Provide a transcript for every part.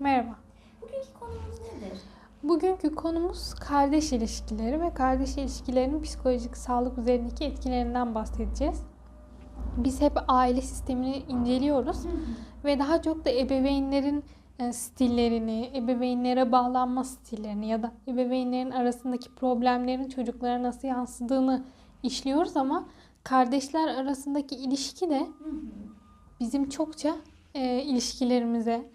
Merhaba. Bugünkü konumuz nedir? Bugünkü konumuz kardeş ilişkileri ve kardeş ilişkilerinin psikolojik sağlık üzerindeki etkilerinden bahsedeceğiz. Biz hep aile sistemini inceliyoruz ve daha çok da ebeveynlerin e, stillerini, ebeveynlere bağlanma stillerini ya da ebeveynlerin arasındaki problemlerin çocuklara nasıl yansıdığını işliyoruz ama kardeşler arasındaki ilişki de bizim çokça e, ilişkilerimize,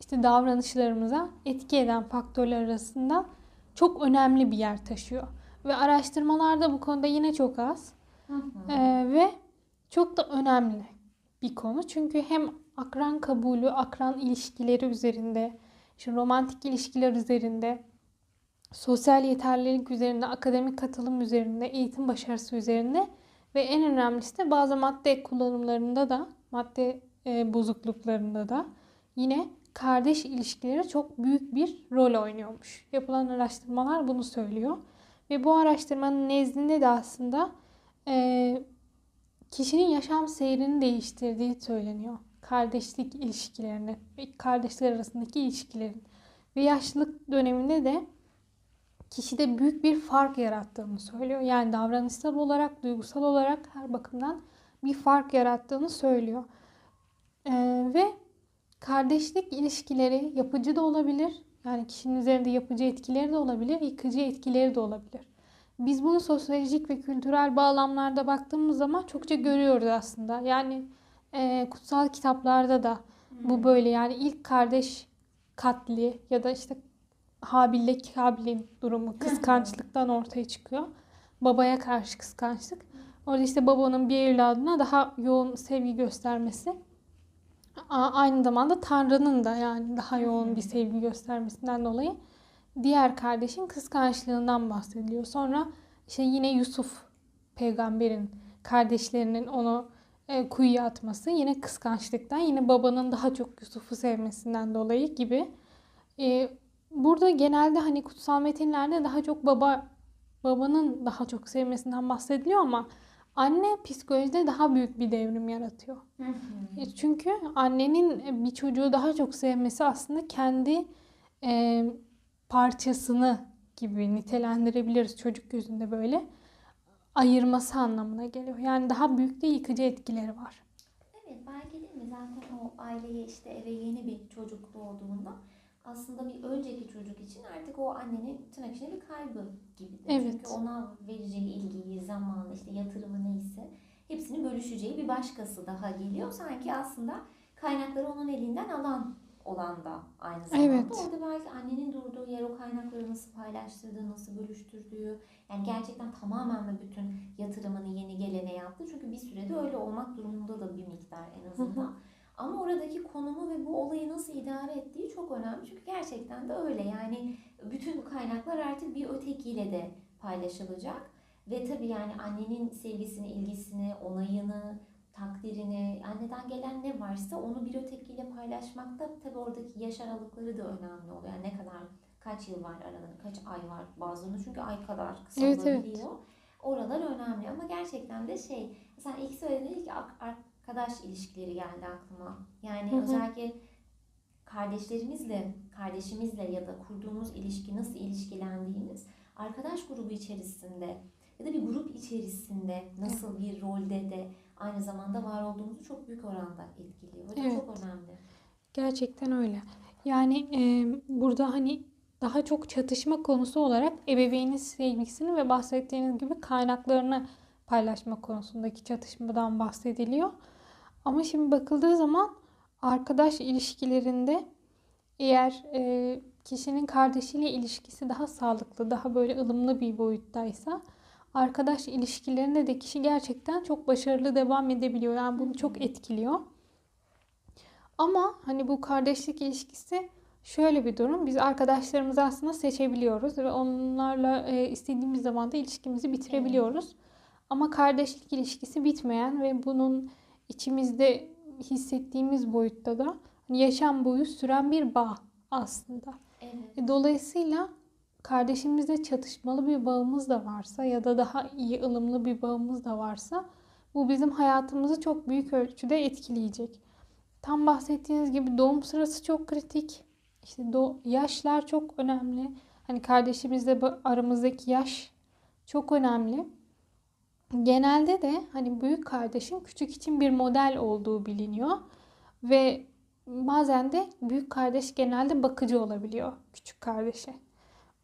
işte davranışlarımıza etki eden faktörler arasında çok önemli bir yer taşıyor. Ve araştırmalarda bu konuda yine çok az E, ve çok da önemli bir konu. Çünkü hem akran kabulü, akran ilişkileri üzerinde, işte romantik ilişkiler üzerinde, sosyal yeterlilik üzerinde, akademik katılım üzerinde, eğitim başarısı üzerinde ve en önemlisi de bazı madde kullanımlarında da, madde e, bozukluklarında da yine kardeş ilişkileri çok büyük bir rol oynuyormuş. Yapılan araştırmalar bunu söylüyor. Ve bu araştırmanın nezdinde de aslında e, kişinin yaşam seyrini değiştirdiği söyleniyor. Kardeşlik ilişkilerini kardeşler arasındaki ilişkilerin. Ve yaşlılık döneminde de kişide büyük bir fark yarattığını söylüyor. Yani davranışsal olarak, duygusal olarak her bakımdan bir fark yarattığını söylüyor. Ee, ve kardeşlik ilişkileri yapıcı da olabilir. Yani kişinin üzerinde yapıcı etkileri de olabilir, yıkıcı etkileri de olabilir. Biz bunu sosyolojik ve kültürel bağlamlarda baktığımız zaman çokça görüyoruz aslında. Yani e, kutsal kitaplarda da bu böyle yani ilk kardeş katli ya da işte Habil'le Kabil'in durumu kıskançlıktan ortaya çıkıyor. Babaya karşı kıskançlık. Orada işte babanın bir evladına daha yoğun sevgi göstermesi. Aynı zamanda Tanrı'nın da yani daha yoğun bir sevgi göstermesinden dolayı diğer kardeşin kıskançlığından bahsediliyor. Sonra işte yine Yusuf peygamberin kardeşlerinin onu e, kuyuya atması yine kıskançlıktan yine babanın daha çok Yusuf'u sevmesinden dolayı gibi. E, burada genelde hani kutsal metinlerde daha çok baba babanın daha çok sevmesinden bahsediliyor ama anne psikolojide daha büyük bir devrim yaratıyor. E, Çünkü annenin bir çocuğu daha çok sevmesi aslında kendi e, parçasını gibi nitelendirebiliriz çocuk gözünde böyle ayırması anlamına geliyor. Yani daha büyük de yıkıcı etkileri var. Evet belki değil mi zaten o aileye işte eve yeni bir çocuk doğduğunda aslında bir önceki çocuk için artık o annenin tırnak içinde bir kaybı gibidir. Evet. Çünkü ona vereceği ilgiyi, zamanı, işte yatırımı neyse hepsini bölüşeceği bir başkası daha geliyor. Sanki aslında kaynakları onun elinden alan olan da aynı zamanda. Evet. Orada belki annenin durduğu yer o kaynakları nasıl paylaştırdığı, nasıl bölüştürdüğü. Yani gerçekten tamamen mi bütün yatırımını yeni gelene yaptı? Çünkü bir sürede öyle olmak durumunda da bir miktar en azından. Ama oradaki konumu ve bu olayı nasıl idare ettiği çok önemli. Çünkü gerçekten de öyle. Yani bütün bu kaynaklar artık bir ötekiyle de paylaşılacak. Ve tabii yani annenin sevgisini, ilgisini, onayını, takdirini, anneden gelen ne varsa onu bir ötekiyle paylaşmakta tabii oradaki yaş aralıkları da önemli oluyor. Yani ne kadar, kaç yıl var aralarında, kaç ay var bazılarında çünkü ay kadar kısa Evet, evet. olabiliyor. Oralar önemli ama gerçekten de şey, sen ilk söylediğin ilk ak- arkadaş ilişkileri geldi aklıma. Yani Hı hı. özellikle kardeşlerimizle, kardeşimizle ya da kurduğumuz ilişki nasıl ilişkilendiğimiz arkadaş grubu içerisinde ya da bir grup içerisinde nasıl bir rolde de aynı zamanda var olduğumuzu çok büyük oranda etkiliyor. O da Evet. çok önemli. Gerçekten öyle. Yani e, burada hani daha çok çatışma konusu olarak ebeveynin sevgisini ve bahsettiğiniz gibi kaynaklarını paylaşma konusundaki çatışmadan bahsediliyor. Ama şimdi bakıldığı zaman arkadaş ilişkilerinde eğer e, kişinin kardeşiyle ilişkisi daha sağlıklı, daha böyle ılımlı bir boyuttaysa arkadaş ilişkilerinde de kişi gerçekten çok başarılı devam edebiliyor. Yani bunu çok etkiliyor. Ama hani bu kardeşlik ilişkisi şöyle bir durum. Biz arkadaşlarımızı aslında seçebiliyoruz ve onlarla e, istediğimiz zaman da ilişkimizi bitirebiliyoruz. Ama kardeşlik ilişkisi bitmeyen ve bunun içimizde hissettiğimiz boyutta da hani yaşam boyu süren bir bağ aslında. Evet. E, Dolayısıyla kardeşimizle çatışmalı bir bağımız da varsa ya da daha iyi ılımlı bir bağımız da varsa bu bizim hayatımızı çok büyük ölçüde etkileyecek. Tam bahsettiğiniz gibi doğum sırası çok kritik. işte do- yaşlar çok önemli. Hani kardeşimizle aramızdaki yaş çok önemli. Genelde de hani büyük kardeşin küçük için bir model olduğu biliniyor ve bazen de büyük kardeş genelde bakıcı olabiliyor küçük kardeşe.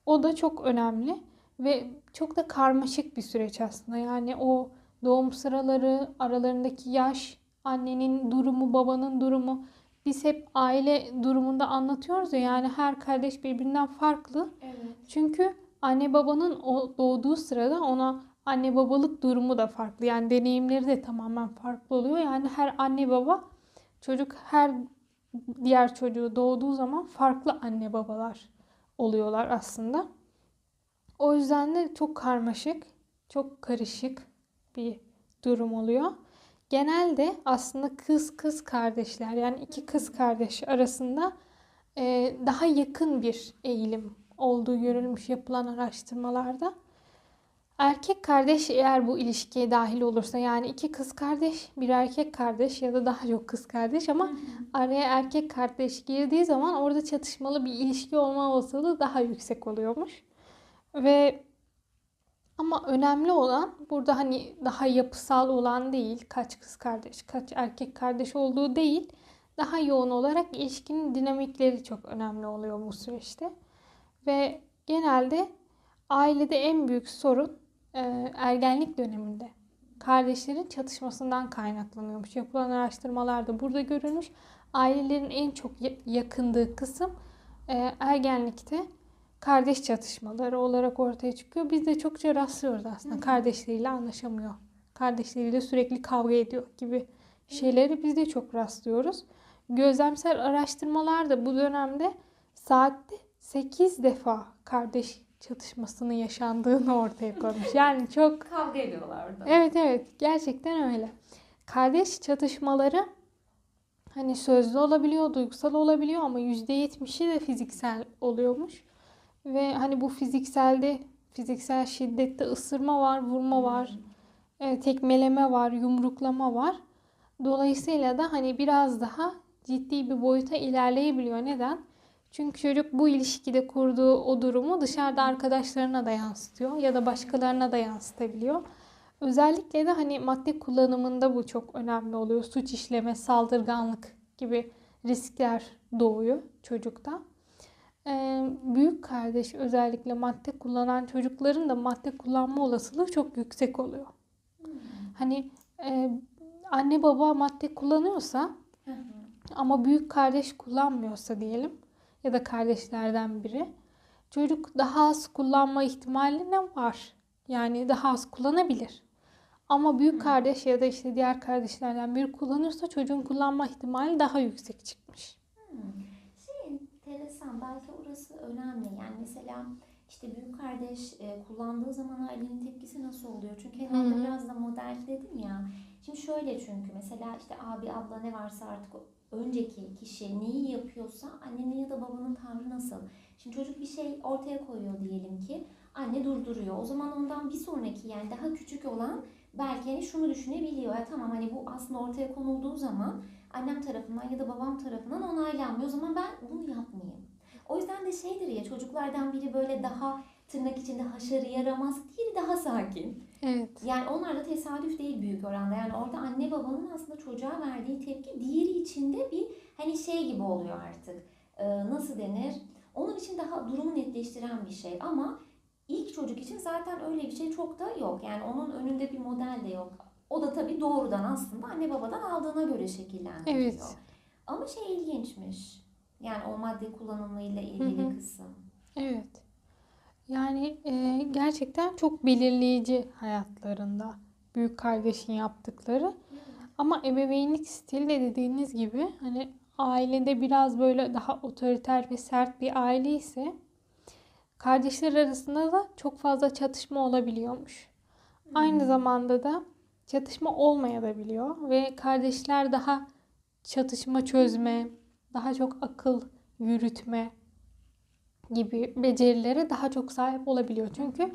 O da çok önemli ve çok da karmaşık bir süreç aslında. Yani o doğum sıraları, aralarındaki yaş, annenin durumu, babanın durumu. Biz hep aile durumunda anlatıyoruz ya yani her kardeş birbirinden farklı. Evet. Çünkü anne babanın o doğduğu sırada ona anne babalık durumu da farklı. Yani deneyimleri de tamamen farklı oluyor. Yani her anne baba çocuk her diğer çocuğu doğduğu zaman farklı anne babalar oluyorlar aslında. O yüzden de çok karmaşık, çok karışık bir durum oluyor. Genelde aslında kız kız kardeşler yani iki kız kardeş arasında e, daha yakın bir eğilim olduğu görülmüş yapılan araştırmalarda. Erkek kardeş eğer bu ilişkiye dahil olursa yani iki kız kardeş, bir erkek kardeş ya da daha çok kız kardeş ama araya erkek kardeş girdiği zaman orada çatışmalı bir ilişki olma olasılığı daha yüksek oluyormuş. Ve ama önemli olan burada hani daha yapısal olan değil, kaç kız kardeş, kaç erkek kardeş olduğu değil, daha yoğun olarak ilişkinin dinamikleri çok önemli oluyor bu süreçte. Ve genelde ailede en büyük sorun ergenlik döneminde kardeşlerin çatışmasından kaynaklanıyormuş. Yapılan araştırmalarda burada görülmüş. Ailelerin en çok ya- yakındığı kısım e, ergenlikte kardeş çatışmaları olarak ortaya çıkıyor. Biz de çokça rastlıyoruz aslında. Kardeşleriyle anlaşamıyor. Kardeşleriyle sürekli kavga ediyor gibi şeyleri biz de çok rastlıyoruz. Gözlemsel araştırmalar da bu dönemde saatte 8 defa kardeş çatışmasının yaşandığını ortaya koymuş. Yani çok Kavga ediyorlar orada. Evet evet gerçekten öyle. Kardeş çatışmaları hani sözlü olabiliyor, duygusal olabiliyor ama %70'i de fiziksel oluyormuş. Ve hani bu fizikselde fiziksel şiddette ısırma var, vurma var, e, tekmeleme var, yumruklama var. Dolayısıyla da hani biraz daha ciddi bir boyuta ilerleyebiliyor. Neden? Çünkü çocuk bu ilişkide kurduğu o durumu dışarıda arkadaşlarına da yansıtıyor ya da başkalarına da yansıtabiliyor. Özellikle de hani madde kullanımında bu çok önemli oluyor. Suç işleme, saldırganlık gibi riskler doğuyor çocukta. Ee, büyük kardeş özellikle madde kullanan çocukların da madde kullanma olasılığı çok yüksek oluyor. Hani e, anne baba madde kullanıyorsa ama büyük kardeş kullanmıyorsa diyelim ya da kardeşlerden biri çocuk daha az kullanma ihtimali ne var? Yani daha az kullanabilir. Ama büyük kardeş ya da işte diğer kardeşlerden biri kullanırsa çocuğun kullanma ihtimali daha yüksek çıkmış. Hmm. Şey enteresan belki orası önemli. Yani mesela işte büyük kardeş e, kullandığı zaman ailenin tepkisi nasıl oluyor? Çünkü herhalde biraz da model dedim ya. Şimdi şöyle çünkü mesela işte abi abla ne varsa artık önceki kişi neyi yapıyorsa annenin ya da babanın tavrı nasıl? Şimdi çocuk bir şey ortaya koyuyor diyelim ki anne durduruyor. O zaman ondan bir sonraki yani daha küçük olan belki hani şunu düşünebiliyor. Ya tamam hani bu aslında ortaya konulduğu zaman annem tarafından ya da babam tarafından onaylanmıyor. O zaman ben bunu yapmayayım. O yüzden de şeydir ya çocuklardan biri böyle daha tırnak içinde haşarı yaramaz, diğeri daha sakin. Evet. Yani onlar da tesadüf değil büyük oranda. Yani orada anne babanın aslında çocuğa verdiği tepki diğeri içinde bir hani şey gibi oluyor artık. Ee, nasıl denir? Onun için daha durumu netleştiren bir şey ama ilk çocuk için zaten öyle bir şey çok da yok. Yani onun önünde bir model de yok. O da tabii doğrudan aslında anne babadan aldığına göre şekillendiriyor. Evet. Ama şey ilginçmiş. Yani o madde kullanımıyla ilgili Hı hı. kısım. Evet. Yani e, gerçekten çok belirleyici hayatlarında büyük kardeşin yaptıkları. Ama ebeveynlik stili de dediğiniz gibi hani ailede biraz böyle daha otoriter ve sert bir aile ise kardeşler arasında da çok fazla çatışma olabiliyormuş. Aynı zamanda da çatışma olmayabiliyor ve kardeşler daha çatışma çözme, daha çok akıl yürütme gibi becerilere daha çok sahip olabiliyor. Çünkü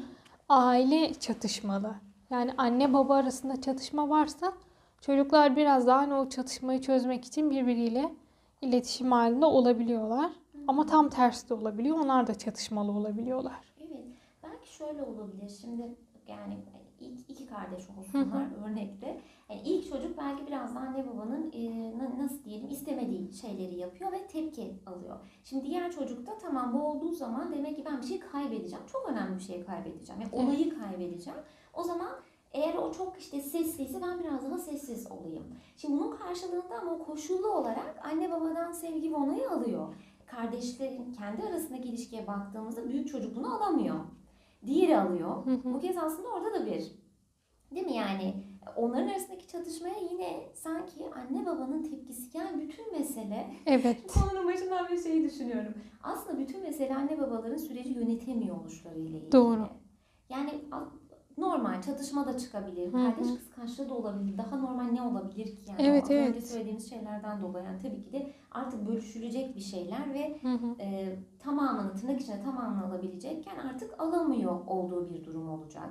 aile çatışmalı. Yani anne baba arasında çatışma varsa çocuklar biraz daha hani o çatışmayı çözmek için birbiriyle iletişim halinde olabiliyorlar. Ama tam tersi de olabiliyor. Onlar da çatışmalı olabiliyorlar. Evet. Belki şöyle olabilir. Şimdi yani iki kardeş olsunlar örnekte. Yani ilk çocuk belki biraz da anne babanın e, na- nasıl diyelim istemediği şeyleri yapıyor ve tepki alıyor. Şimdi diğer çocukta tamam bu olduğu zaman demek ki ben bir şey kaybedeceğim. Çok önemli bir şey kaybedeceğim. Yani olayı kaybedeceğim. O zaman eğer o çok işte sesliyse ben biraz daha sessiz olayım. Şimdi bunun karşılığında ama koşullu olarak anne babadan sevgi ve onayı alıyor. Kardeşlerin kendi arasındaki ilişkiye baktığımızda büyük çocuk bunu alamıyor. Diğeri alıyor. Bu kez aslında orada da bir değil mi yani onların arasındaki çatışmaya yine sanki anne babanın tepkisi yani bütün mesele Evet. konunun başından bir şeyi düşünüyorum. Aslında bütün mesele anne babaların süreci yönetemiyor oluşlarıyla ilgili. Doğru. Yani normal çatışma da çıkabilir. Hı hı. Kardeş kıskançlığı da olabilir. Daha normal ne olabilir ki yani? Evet, Az önce evet. söylediğimiz şeylerden dolayı yani tabii ki de artık bölüşülecek bir şeyler ve Hı hı. e, tamamını tırnak içinde tamamını alabilecekken artık alamıyor olduğu bir durum olacak.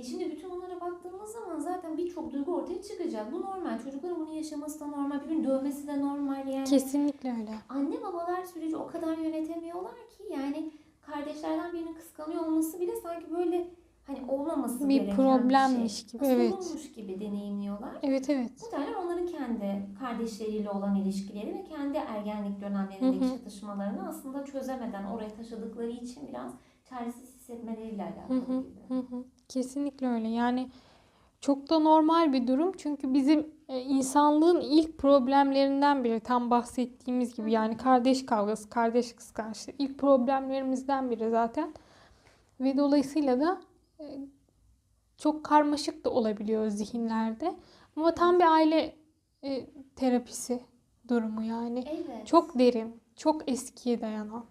E şimdi bütün bunlara baktığımız zaman zaten birçok duygu ortaya çıkacak. Bu normal. Çocukların bunu yaşaması da normal. Birbirini dövmesi de normal yani. Kesinlikle öyle. Anne babalar süreci o kadar yönetemiyorlar ki yani kardeşlerden birinin kıskanıyor olması bile sanki böyle hani olmaması Bir gereken problemmiş bir şey. gibi, evet. Sorunmuş gibi deneyimliyorlar. Evet evet. Muhtemelen onların kendi kardeşleriyle olan ilişkileri ve kendi ergenlik dönemlerindeki çatışmalarını aslında çözemeden oraya taşıdıkları için biraz çaresiz hissetmeleriyle alakalı hı. Hı hı. Kesinlikle öyle. Yani çok da normal bir durum. Çünkü bizim e, insanlığın ilk problemlerinden biri tam bahsettiğimiz gibi yani kardeş kavgası, kardeş kıskançlığı ilk problemlerimizden biri zaten. Ve dolayısıyla da e, çok karmaşık da olabiliyor zihinlerde. Ama tam bir aile e, terapisi durumu yani. Evet. Çok derin, çok eskiye dayanan.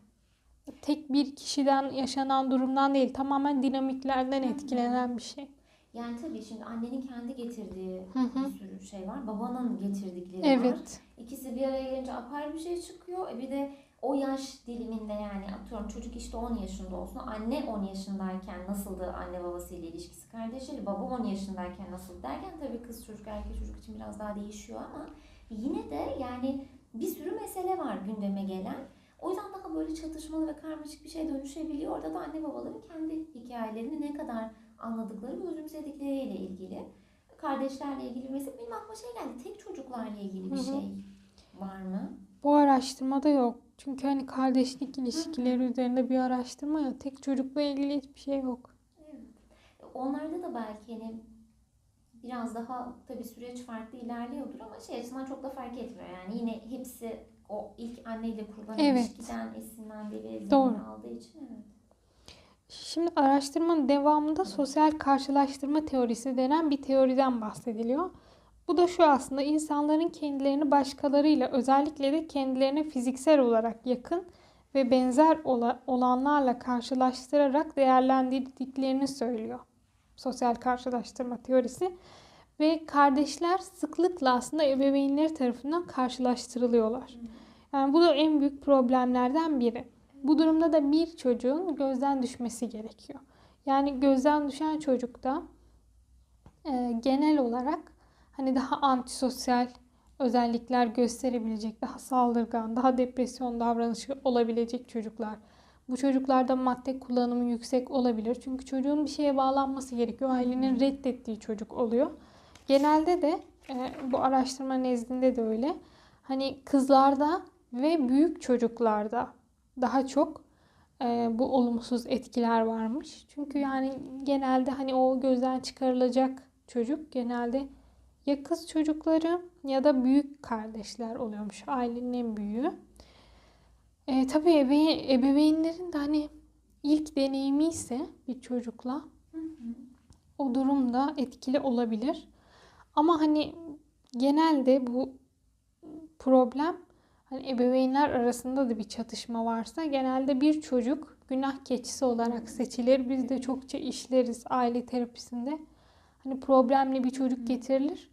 Tek bir kişiden yaşanan durumdan değil, tamamen dinamiklerden etkilenen bir şey. Yani tabii şimdi annenin kendi getirdiği Hı hı. bir sürü şey var. Babanın getirdikleri var. Evet, İkisi bir araya gelince apayrı bir şey çıkıyor. E bir de o yaş diliminde yani atıyorum çocuk işte 10 yaşında olsun. Anne 10 yaşındayken nasıldı anne babasıyla ilişkisi kardeşleri, baba 10 yaşındayken nasıl derken tabii kız çocuk erkek çocuk için biraz daha değişiyor ama yine de yani bir sürü mesele var gündeme gelen. O yüzden daha böyle çatışmalı ve karmaşık bir şey dönüşebiliyor. Orada da anne babaların kendi hikayelerini ne kadar anladıkları ve özümsedikleriyle ilgili. Kardeşlerle ilgili mesela benim aklıma şey geldi. Tek çocuklarla ilgili bir Hı hı. şey var mı? bu araştırmada yok. Çünkü hani kardeşlik ilişkileri üzerinde bir araştırma ya. Tek çocukla ilgili hiçbir şey yok. Evet. Onlarda da belki hani biraz daha tabii süreç farklı ilerliyordur ama şey açısından çok da fark etmiyor. Yani yine hepsi o ilk anneyle kurulan Evet. ilişkiden esinlendiği ve Doğru. aldığı için evet. Şimdi araştırmanın devamında sosyal karşılaştırma teorisi denen bir teoriden bahsediliyor. Bu da şu aslında insanların kendilerini başkalarıyla özellikle de kendilerine fiziksel olarak yakın ve benzer ola- olanlarla karşılaştırarak değerlendirdiklerini söylüyor. Sosyal karşılaştırma teorisi ve kardeşler sıklıkla aslında ebeveynleri tarafından karşılaştırılıyorlar. Yani bu da en büyük problemlerden biri. Bu durumda da bir çocuğun gözden düşmesi gerekiyor. Yani gözden düşen çocukta e, genel olarak hani daha antisosyal özellikler gösterebilecek, daha saldırgan, daha depresyon davranışı olabilecek çocuklar. Bu çocuklarda madde kullanımı yüksek olabilir. Çünkü çocuğun bir şeye bağlanması gerekiyor. Ailenin reddettiği çocuk oluyor. Genelde de e, bu araştırma nezdinde de öyle. Hani kızlarda ve büyük çocuklarda daha çok e, bu olumsuz etkiler varmış. Çünkü yani genelde hani o gözden çıkarılacak çocuk genelde ya kız çocukları ya da büyük kardeşler oluyormuş. Ailenin en büyüğü. E, tabii ebe- ebeveynlerin de hani ilk deneyimi ise bir çocukla o durumda etkili olabilir. Ama hani genelde bu problem hani ebeveynler arasında da bir çatışma varsa genelde bir çocuk günah keçisi olarak seçilir. Biz de çokça işleriz aile terapisinde. Hani problemli bir çocuk getirilir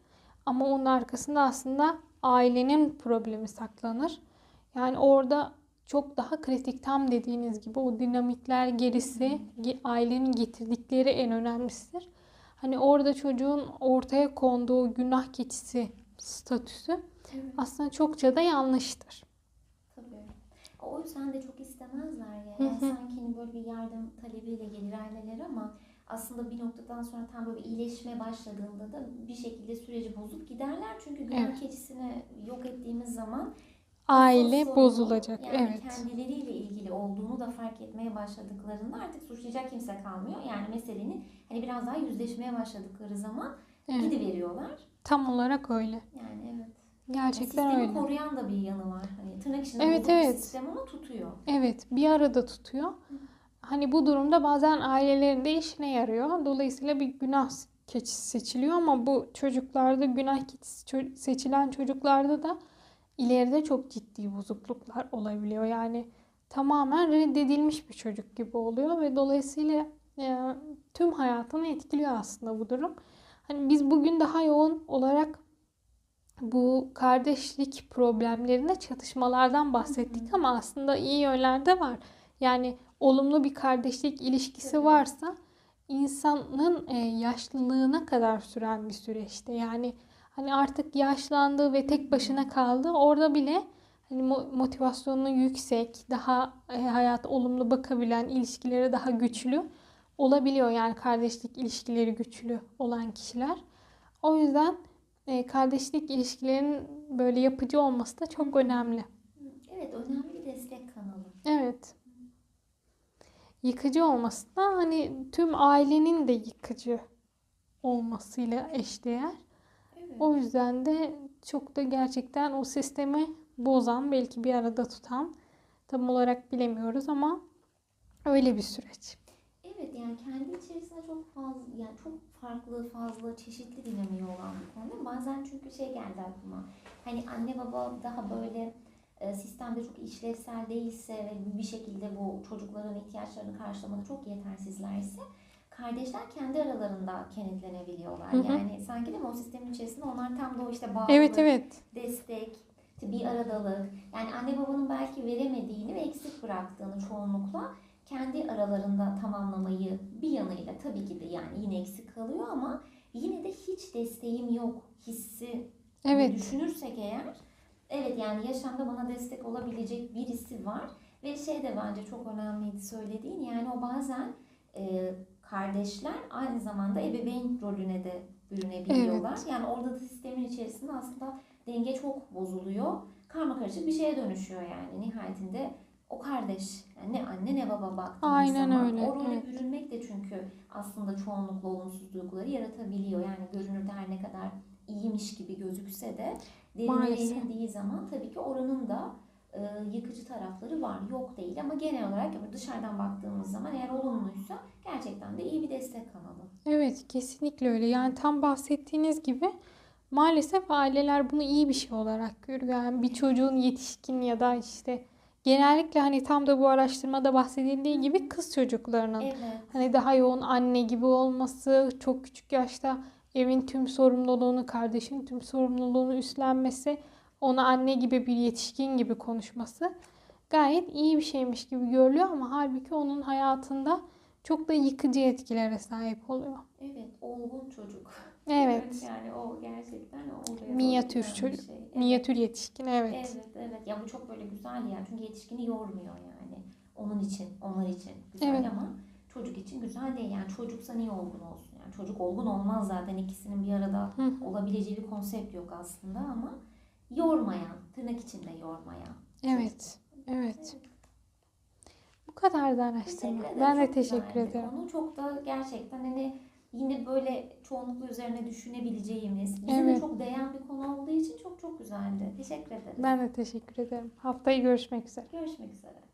ama onun arkasında aslında ailenin problemi saklanır. Yani orada çok daha kritik tam dediğiniz gibi o dinamikler gerisi ge- ailenin getirdikleri en önemlisidir. Hani orada çocuğun ortaya konduğu günah keçisi statüsü Evet. aslında çokça da yanlıştır. Tabii. O yüzden de çok istemezler ya. Yani sanki hani böyle bir yardım talebiyle gelir aileler ama aslında bir noktadan sonra tam böyle iyileşmeye başladığında da bir şekilde süreci bozup giderler. Çünkü günah Evet. keçisini yok ettiğimiz zaman Aile bozulacak. Yani evet. kendileriyle ilgili olduğunu da fark etmeye başladıklarında artık suçlayacak kimse kalmıyor. Yani meselenin hani biraz daha yüzleşmeye başladıkları zaman evet. gidiveriyorlar. Tam olarak öyle. Yani evet. Gerçekten yani sistemi öyle. koruyan da bir yanı var. Hani tırnak içinde Evet, evet. sistem onu tutuyor. Evet, bir arada tutuyor. Hani bu durumda bazen ailelerin de işine yarıyor. Dolayısıyla bir günah keçisi seçiliyor ama bu çocuklarda günah keçisi seçilen çocuklarda da ileride çok ciddi bozukluklar olabiliyor. Yani tamamen reddedilmiş bir çocuk gibi oluyor ve dolayısıyla e, tüm hayatını etkiliyor aslında bu durum. Hani biz bugün daha yoğun olarak bu kardeşlik problemlerinde çatışmalardan bahsettik ama aslında iyi yönler de var. Yani olumlu bir kardeşlik ilişkisi varsa insanın e, yaşlılığına kadar süren bir süreçte. Yani hani artık yaşlandı ve tek başına kaldı. Orada bile hani mo- motivasyonu yüksek, daha e, hayata olumlu bakabilen, ilişkileri daha güçlü olabiliyor. Yani kardeşlik ilişkileri güçlü olan kişiler. O yüzden e, kardeşlik ilişkilerinin böyle yapıcı olması da çok önemli. Evet önemli bir destek kanalı. Evet. Yıkıcı olması da hani tüm ailenin de yıkıcı olmasıyla eşdeğer. O yüzden de çok da gerçekten o sistemi bozan, belki bir arada tutan tam olarak bilemiyoruz ama öyle bir süreç. Evet yani kendi içerisinde çok fazla yani çok farklı fazla çeşitli dinamiği olan bir konu. Bazen çünkü şey geldi aklıma. Hani anne baba daha böyle e, sistemde çok işlevsel değilse ve bir şekilde bu çocukların ihtiyaçlarını karşılamada çok yetersizlerse kardeşler kendi aralarında kenetlenebiliyorlar. Hı hı. Yani sanki mi o sistemin içerisinde onlar tam da o işte bağlılık, Evet evet. destek, bir aradalık. Yani anne babanın belki veremediğini ve eksik bıraktığını çoğunlukla kendi aralarında tamamlamayı bir yanıyla tabii ki de yani yine eksik kalıyor ama yine de hiç desteğim yok hissi Evet. düşünürsek eğer evet yani yaşamda bana destek olabilecek birisi var ve şey de bence çok önemliydi söylediğin yani o bazen e, kardeşler aynı zamanda ebeveyn rolüne de bürünebiliyorlar. Yani orada da sistemin içerisinde aslında denge çok bozuluyor. Karma karışık bir şeye dönüşüyor yani nihayetinde o kardeş yani ne anne ne baba baktığımız Aynen zaman öyle, o role evet. bürünmek de çünkü aslında çoğunlukla olumsuz duyguları yaratabiliyor. Yani görünürde her ne kadar iyiymiş gibi gözükse de derinlere Maalesef. inildiği zaman tabii ki oranın da yıkıcı tarafları var. Yok değil ama genel olarak dışarıdan baktığımız zaman eğer olumluysa gerçekten de iyi bir destek kanalı. Evet kesinlikle öyle. Yani tam bahsettiğiniz gibi maalesef aileler bunu iyi bir şey olarak görüyor. Yani bir çocuğun yetişkin ya da işte genellikle hani tam da bu araştırmada bahsedildiği gibi kız çocuklarının Evet. hani daha yoğun anne gibi olması, çok küçük yaşta evin tüm sorumluluğunu, kardeşin tüm sorumluluğunu üstlenmesi, ona anne gibi bir yetişkin gibi konuşması gayet iyi bir şeymiş gibi görülüyor ama halbuki onun hayatında çok da yıkıcı etkilere sahip oluyor. Evet, olgun çocuk. Evet. yani o gerçekten doğru Minyatür çocuk. şey. Evet. Minyatür yetişkin evet. Evet, evet. Ya bu çok böyle güzel yani. Çünkü yetişkini yormuyor yani. Onun için, onlar için güzel Evet. ama çocuk için güzel değil. Yani çocuksa niye olgun olsun? Yani çocuk olgun olmaz zaten. ikisinin bir arada hı. olabileceği bir konsept yok aslında ama yormayan, tırnak içinde yormayan. Evet. Evet. Bu kadar da araştırma. Teşekkür. Ben de teşekkür ederim. Konu çok da gerçekten hani yine böyle çoğunlukla üzerine düşünebileceğimiz, bize Evet. de çok değen bir konu olduğu için çok çok güzeldi. Teşekkür ederim. Ben de teşekkür ederim. Haftaya görüşmek üzere. Görüşmek üzere.